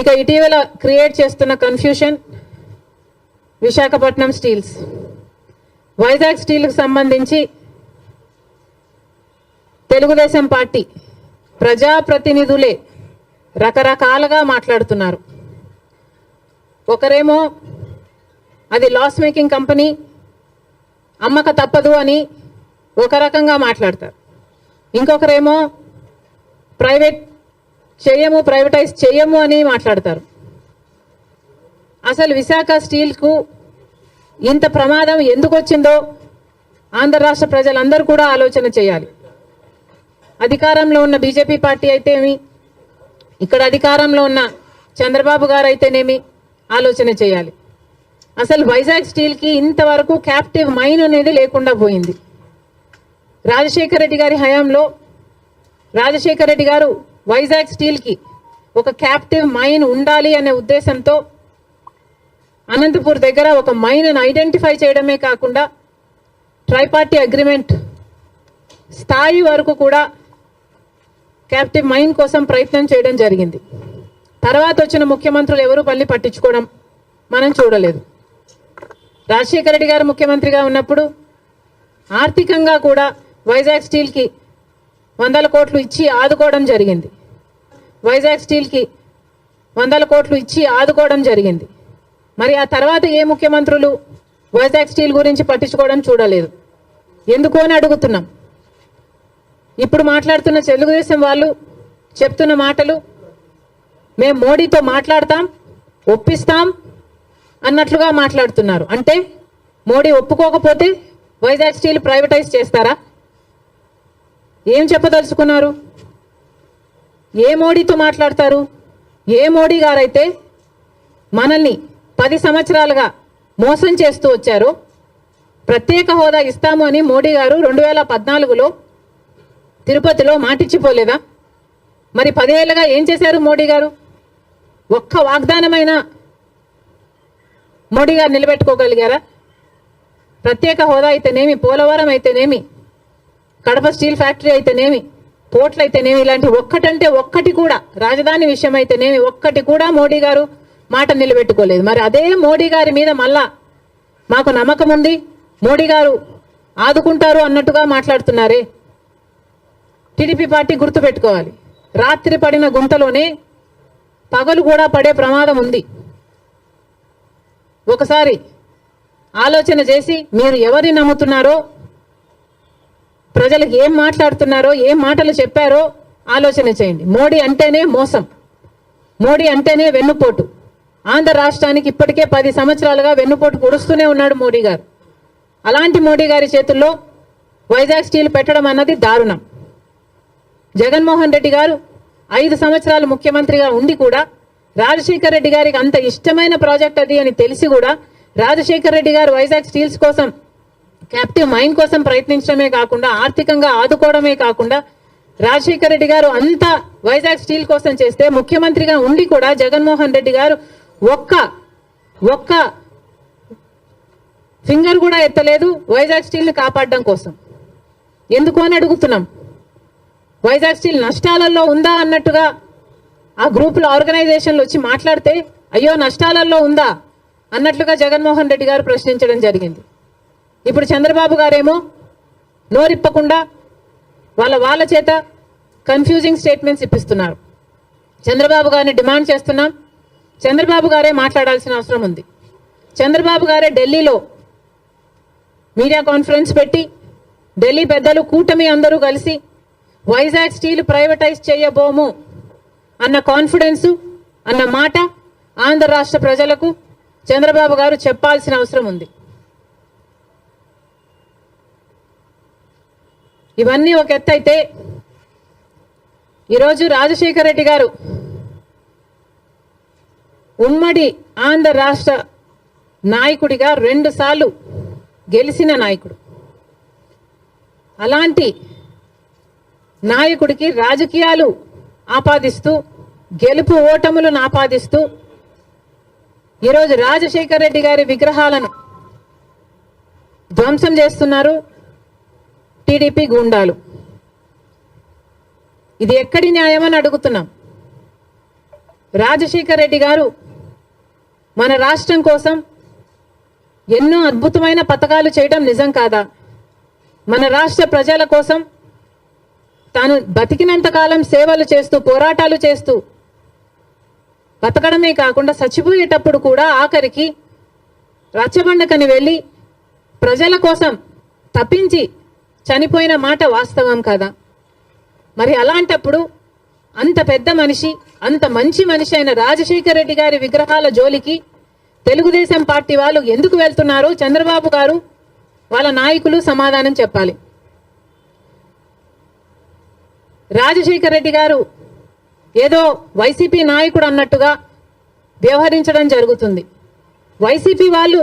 ఇక ఇటీవల క్రియేట్ చేస్తున్న కన్ఫ్యూషన్ విశాఖపట్నం స్టీల్స్. వైజాగ్ స్టీల్కి సంబంధించి తెలుగుదేశం పార్టీ ప్రజాప్రతినిధులే రకరకాలుగా మాట్లాడుతున్నారు. ఒకరేమో అది లాస్ మేకింగ్ కంపెనీ అమ్మక తప్పదు అని ఒక రకంగా మాట్లాడతారు. ఇంకొకరేమో ప్రైవేట్ చేయము ప్రైవేటైజ్ చేయము అని మాట్లాడతారు. అసలు విశాఖ స్టీల్కు ఇంత ప్రమాదం ఎందుకు వచ్చిందో ఆంధ్ర రాష్ట్ర ప్రజలందరూ కూడా ఆలోచన చేయాలి. అధికారంలో ఉన్న బీజేపీ పార్టీ అయితేమి ఇక్కడ అధికారంలో ఉన్న చంద్రబాబు గారు అయితేనేమి ఆలోచన చేయాలి. అసలు వైజాగ్ స్టీల్కి ఇంతవరకు క్యాప్టివ్ మైన్ అనేది లేకుండా పోయింది. రాజశేఖర రెడ్డి గారి హయాంలో రాజశేఖర రెడ్డి గారు వైజాగ్ స్టీల్కి ఒక క్యాప్టివ్ మైన్ ఉండాలి అనే ఉద్దేశంతో అనంతపూర్ దగ్గర ఒక మైన్ను ఐడెంటిఫై చేయడమే కాకుండా ట్రైపార్టీ అగ్రిమెంట్ స్థాయి వరకు కూడా క్యాప్టివ్ మైన్ కోసం ప్రయత్నం చేయడం జరిగింది. తర్వాత వచ్చిన ముఖ్యమంత్రులు ఎవరు పల్లి పట్టించుకోవడం మనం చూడలేదు. రాజశేఖర రెడ్డి గారు ముఖ్యమంత్రిగా ఉన్నప్పుడు ఆర్థికంగా కూడా వైజాగ్ స్టీల్కి వందల కోట్లు ఇచ్చి ఆదుకోవడం జరిగింది. వైజాగ్ స్టీల్కి వందల కోట్లు ఇచ్చి ఆదుకోవడం జరిగింది. మరి ఆ తర్వాత ఏ ముఖ్యమంత్రులు వైజాగ్ స్టీల్ గురించి పట్టించుకోవడం చూడలేదు? ఎందుకు అని అడుగుతున్నాం. ఇప్పుడు మాట్లాడుతున్న తెలుగుదేశం వాళ్ళు చెప్తున్న మాటలు మేము మోడీతో మాట్లాడతాం ఒప్పిస్తాం అన్నట్లుగా మాట్లాడుతున్నారు. అంటే మోడీ ఒప్పుకోకపోతే వైజాగ్ స్టీల్ ప్రైవేటైజ్ చేస్తారా? ఏం చెప్పదలుచుకున్నారు? ఏ మోడీతో మాట్లాడతారు? ఏ మోడీ గారైతే మనల్ని పది సంవత్సరాలుగా మోసం చేస్తూ వచ్చారు ప్రత్యేక హోదా ఇస్తాము అని మోడీ గారు రెండు వేల పద్నాలుగులో తిరుపతిలో మాటిచ్చిపోలేదా? మరి పదేళ్ళగా ఏం చేశారు మోడీ గారు? ఒక్క వాగ్దానమైన మోడీ గారు నిలబెట్టుకోగలిగారా? ప్రత్యేక హోదా అయితేనేమి పోలవరం అయితేనేమి కడప స్టీల్ ఫ్యాక్టరీ అయితేనేమి పోర్ట్లు అయితేనేమి ఇలాంటి ఒక్కటంటే ఒక్కటి కూడా రాజధాని విషయం అయితేనేమి ఒక్కటి కూడా మోడీ గారు మాట నిలబెట్టుకోలేదు. మరి అదే మోడీ గారి మీద మళ్ళా మాకు నమ్మకం ఉంది? మోడీ గారు ఆదుకుంటారు అన్నట్టుగా మాట్లాడుతున్నారే? టీడీపీ పార్టీ గుర్తుపెట్టుకోవాలి. రాత్రి పడిన గుంతలోనే పగలు కూడా పడే ప్రమాదం ఉంది. ఒకసారి ఆలోచన చేసి మీరు ఎవరిని నమ్ముతున్నారో ప్రజలకు ఏం మాట్లాడుతున్నారో ఏం మాటలు చెప్పారో ఆలోచన చేయండి. మోడీ అంటేనే మోసం. మోడీ అంటేనే వెన్నుపోటు. ఆంధ్ర రాష్ట్రానికి ఇప్పటికే పది సంవత్సరాలుగా వెన్నుపోటు పొడుస్తూనే ఉన్నాడు మోడీ గారు. అలాంటి మోడీ గారి చేతుల్లో వైజాగ్ స్టీల్ పెట్టడం అన్నది దారుణం. జగన్మోహన్ రెడ్డి గారు ఐదు సంవత్సరాలు ముఖ్యమంత్రిగా ఉండి కూడా రాజశేఖర్ రెడ్డి గారికి అంత ఇష్టమైన ప్రాజెక్ట్ అది అని తెలిసి కూడా రాజశేఖర్ రెడ్డి గారు వైజాగ్ స్టీల్స్ కోసం క్యాప్టివ్ మైండ్ కోసం ప్రయత్నించడమే కాకుండా ఆర్థికంగా ఆదుకోవడమే కాకుండా రాజశేఖర్ రెడ్డి గారు అంతా వైజాగ్ స్టీల్ కోసం చేస్తే ముఖ్యమంత్రిగా ఉండి కూడా జగన్మోహన్ రెడ్డి గారు ఒక్క ఒక్క ఫింగర్ కూడా ఎత్తలేదు వైజాగ్ స్టీల్ని కాపాడడం కోసం. ఎందుకు అని అడుగుతున్నాం. వైజాగ్ స్టీల్ నష్టాలలో ఉందా అన్నట్టుగా ఆ గ్రూపుల ఆర్గనైజేషన్లు వచ్చి మాట్లాడితే అయ్యో నష్టాలలో ఉందా అన్నట్లుగా జగన్మోహన్ రెడ్డి గారు ప్రశ్నించడం జరిగింది. ఇప్పుడు చంద్రబాబు గారేమో నోరిప్పకుండా వాళ్ళ వాళ్ళ చేత కన్ఫ్యూజింగ్ స్టేట్మెంట్స్ ఇప్పిస్తున్నారు. చంద్రబాబు గారిని డిమాండ్ చేస్తున్నాం. చంద్రబాబు గారే మాట్లాడాల్సిన అవసరం ఉంది. చంద్రబాబు గారే ఢిల్లీలో మీడియా కాన్ఫరెన్స్ పెట్టి ఢిల్లీ పెద్దలు కూటమి అందరూ కలిసి వైజాగ్ స్టీల్ ప్రైవేటైజ్ చేయబోము అన్న కాన్ఫిడెన్సు అన్న మాట ఆంధ్ర రాష్ట్ర ప్రజలకు చంద్రబాబు గారు చెప్పాల్సిన అవసరం ఉంది. ఇవన్నీ ఒక ఎత్తు అయితే ఈరోజు రాజశేఖర రెడ్డి గారు ఉమ్మడి ఆంధ్ర రాష్ట్ర నాయకుడిగా రెండుసార్లు గెలిచిన నాయకుడు. అలాంటి నాయకుడికి రాజకీయాలు ఆపాదిస్తూ గెలుపు ఓటములను ఆపాదిస్తూ ఈరోజు రాజశేఖర రెడ్డి గారి విగ్రహాలను ధ్వంసం చేస్తున్నారు. టీడీపీ గూండాలు. ఇది ఎక్కడి న్యాయమని అడుగుతున్నాం. రాజశేఖర్ రెడ్డి గారు మన రాష్ట్రం కోసం ఎన్నో అద్భుతమైన పథకాలు చేయడం నిజం కాదా? మన రాష్ట్ర ప్రజల కోసం తాను బతికినంత కాలం సేవలు చేస్తూ పోరాటాలు చేస్తూ బతకడమే కాకుండా చచ్చిపోయేటప్పుడు కూడా ఆఖరికి రచ్చబండకని వెళ్ళి ప్రజల కోసం తప్పించి చనిపోయిన మాట వాస్తవం కదా? మరి అలాంటప్పుడు అంత పెద్ద మనిషి అంత మంచి మనిషి అయిన రాజశేఖర రెడ్డి గారి విగ్రహాల జోలికి తెలుగుదేశం పార్టీ వాళ్ళు ఎందుకు వెళ్తున్నారో చంద్రబాబు గారు వాళ్ళ నాయకులు సమాధానం చెప్పాలి. రాజశేఖర రెడ్డి గారు ఏదో వైసీపీ నాయకుడు అన్నట్టుగా వ్యవహరించడం జరుగుతుంది. వైసీపీ వాళ్ళు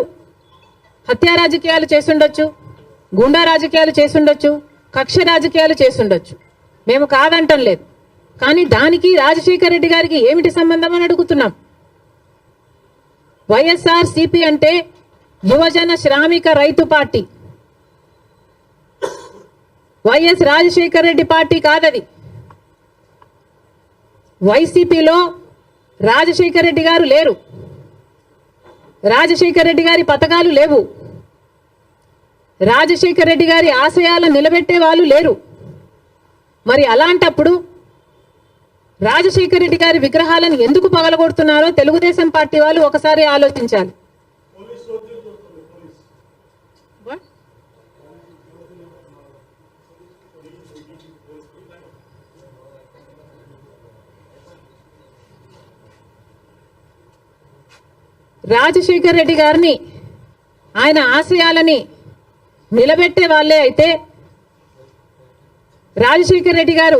హత్యా రాజకీయాలు చేసుండొచ్చు గుండా రాజకీయాలు చేసుండొచ్చు కక్ష రాజకీయాలు చేసుండొచ్చు మేము కాదంటం లేదు. కానీ దానికి రాజశేఖర రెడ్డి గారికి ఏమిటి సంబంధం అని అడుగుతున్నాం. వైఎస్ఆర్ సిపి అంటే యువజన శ్రామిక రైతు party. YS Rajasekhara Reddy party కాదది. వైసీపీలో రాజశేఖర రెడ్డి గారు లేరు. రాజశేఖర రెడ్డి గారి పథకాలు లేవు. రాజశేఖర రెడ్డి గారి ఆశయాలను నిలబెట్టే వాళ్ళు లేరు. మరి అలాంటప్పుడు రాజశేఖర రెడ్డి గారి విగ్రహాలను ఎందుకు పగలగొడుతున్నారో తెలుగుదేశం పార్టీ వాళ్ళు ఒకసారి ఆలోచించాలి. రాజశేఖర్ రెడ్డి గారిని ఆయన ఆశయాలని నిలబెట్టే వాళ్ళే అయితే రాజశేఖర్ రెడ్డి గారు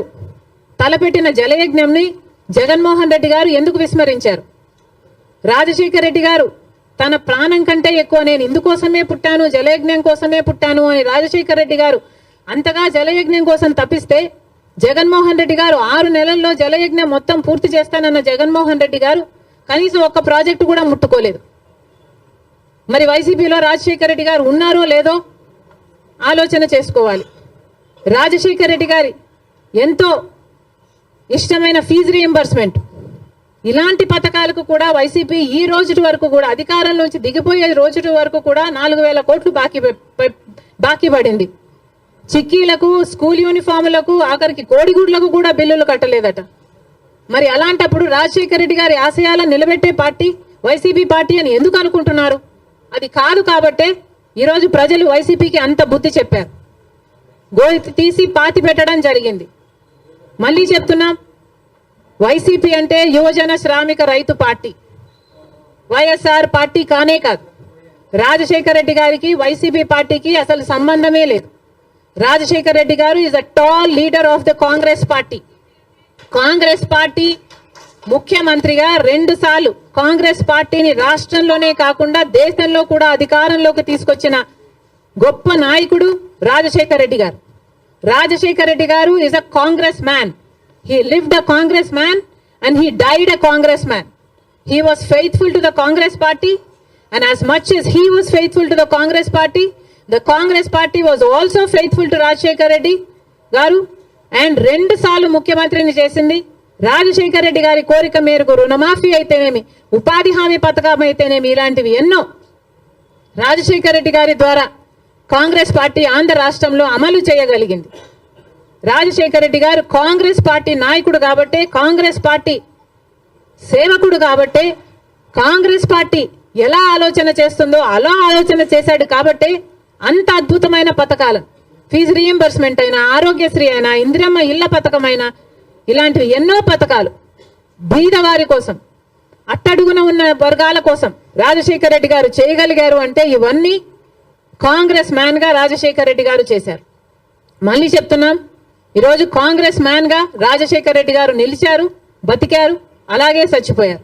తలపెట్టిన జలయజ్ఞంని జగన్మోహన్ రెడ్డి గారు ఎందుకు విస్మరించారు? రాజశేఖర్ రెడ్డి గారు తన ప్రాణం కంటే ఎక్కువ నేను ఇందుకోసమే పుట్టాను జలయజ్ఞం కోసమే పుట్టాను అని రాజశేఖర్ రెడ్డి గారు అంతగా జలయజ్ఞం కోసం తప్పిస్తే జగన్మోహన్ రెడ్డి గారు ఆరు నెలల్లో జలయజ్ఞం మొత్తం పూర్తి చేస్తానన్న జగన్మోహన్ రెడ్డి గారు కనీసం ఒక్క ప్రాజెక్టు కూడా ముట్టుకోలేదు. మరి వైసీపీలో రాజశేఖర రెడ్డి గారు ఉన్నారో లేదో ఆలోచన చేసుకోవాలి. రాజశేఖర రెడ్డి గారి ఎంతో ఇష్టమైన ఫీజు రియంబర్స్మెంట్ ఇలాంటి పథకాలకు కూడా వైసీపీ ఈ రోజు వరకు కూడా అధికారంలోంచి దిగిపోయే రోజు వరకు కూడా నాలుగు వేల కోట్లు బాకీ బాకీ పడింది. చిక్కీలకు స్కూల్ యూనిఫామ్లకు ఆఖరికి కోడిగుడ్లకు కూడా బిల్లులు కట్టలేదట. మరి అలాంటప్పుడు రాజశేఖర రెడ్డి గారి ఆశయాలను నిలబెట్టే పార్టీ వైసీపీ పార్టీ అని ఎందుకు అనుకుంటున్నారు? అది కాదు కాబట్టే ఈరోజు ప్రజలు వైసీపీకి అంత బుద్ధి చెప్పారు. గోతి తీసి పాతి పెట్టడం జరిగింది. మళ్ళీ చెప్తున్నాం వైసీపీ అంటే యువజన శ్రామిక రైతు పార్టీ. వైఎస్ఆర్ పార్టీ కానే కాదు. రాజశేఖర రెడ్డి గారికి వైసీపీ పార్టీకి అసలు సంబంధమే లేదు. రాజశేఖర రెడ్డి గారు is a tall leader of the Congress party Congress party ముఖ్యమంత్రిగా రెండు సార్లు కాంగ్రెస్ పార్టీని రాష్ట్రంలోనే కాకుండా దేశంలో కూడా అధికారంలోకి తీసుకొచ్చిన గొప్ప నాయకుడు రాజశేఖర్ రెడ్డి గారు. రాజశేఖర్ రెడ్డి గారు is a Congress man he lived a Congress man and he died a Congress man he was faithful to the Congress party and as much as he was faithful to the Congress party the Congress party was also faithful to Rajasekhar Reddy గారు. And రెండు సార్లు ముఖ్యమంత్రిని చేసింది రాజశేఖర్ రెడ్డి గారి కోరిక మేరకు రుణమాఫీ అయితేనేమి ఉపాధి హామీ పథకం అయితేనేమి ఇలాంటివి ఎన్నో రాజశేఖర్ రెడ్డి గారి ద్వారా కాంగ్రెస్ పార్టీ ఆంధ్ర రాష్ట్రంలో అమలు చేయగలిగింది. రాజశేఖర్ రెడ్డి గారు కాంగ్రెస్ పార్టీ నాయకుడు కాబట్టే కాంగ్రెస్ పార్టీ సేవకుడు కాబట్టే కాంగ్రెస్ పార్టీ ఎలా ఆలోచన చేస్తుందో అలా ఆలోచన చేశాడు కాబట్టే అంత అద్భుతమైన పథకాలు. ఫీజు రీఎంబర్స్మెంట్ అయినా ఆరోగ్యశ్రీ అయినా ఇందిరమ్మ ఇళ్ళ పథకం అయినా ఇలాంటివి ఎన్నో పథకాలు. బీదవారి కోసం అట్టడుగున ఉన్న వర్గాల కోసం రాజశేఖర రెడ్డి గారు చేయగలిగారు అంటే ఇవన్నీ కాంగ్రెస్ మ్యాన్గా రాజశేఖర రెడ్డి గారు చేశారు. మళ్ళీ చెప్తున్నాం ఈరోజు కాంగ్రెస్ మ్యాన్గా రాజశేఖర రెడ్డి గారు నిలిచారు బతికారు అలాగే చచ్చిపోయారు.